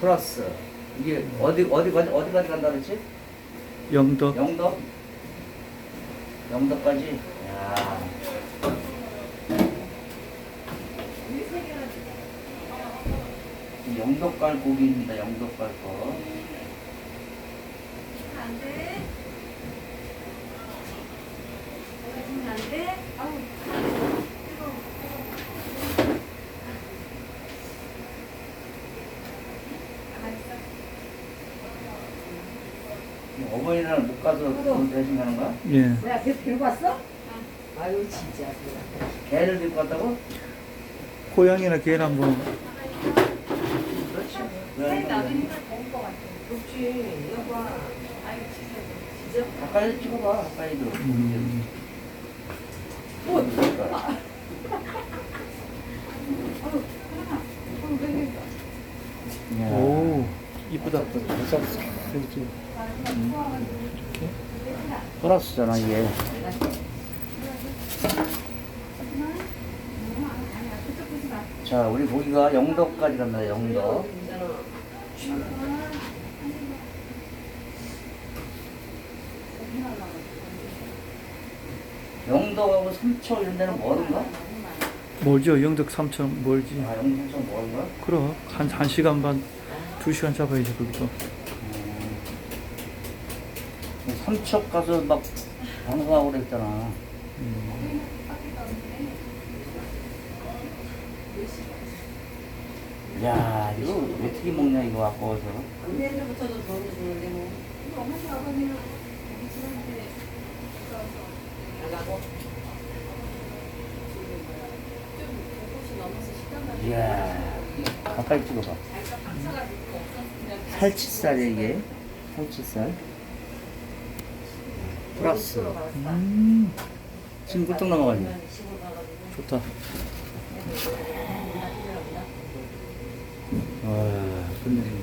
플러스. 이게 어디, 어디까지, 어디까지 간다 그랬지? 영덕 영덕? 영덕까지? 야 영덕 갈 고기입니다, 영덕갈 거. 돼. 아우, 뜨거워. 가만히 있어. 어머니날 못 가서 돈 대신 가는 거야? 예 뭐야, 걔 데리고 왔어? 아유, 진짜. 개를 데리고 왔다고? 고양이나 개를 한번 그렇지. 사이 왜 나누니까 더운 것 같아. 그렇지. 여봐. 아이고, 진짜. 가까이 찍어봐, 가까이도. 음, 오 이쁘다 플러스잖아, 이게. 자, 우리 고기가 영덕까지 간다, 영덕. 영덕하고 삼척 이런 데는 멀은가? 멀죠 영덕 삼천 멀지 아, 영덕 삼척 멀은가? 그럼 한, 한 시간 반 두 시간 잡아야지 거기서 음. 삼척 가서 막 방송하고 그랬잖아. 음. 야, 이거 어떻게 먹냐, 이거 아까워서. 내일부터도 돈을 주는데 뭐. 나가고. 이야, 가까이 찍어봐. 살치살이야, 이게. 살치살. 플러스. 음 지금 꿀떡 넘어가지? 좋다 와, 끝내주네.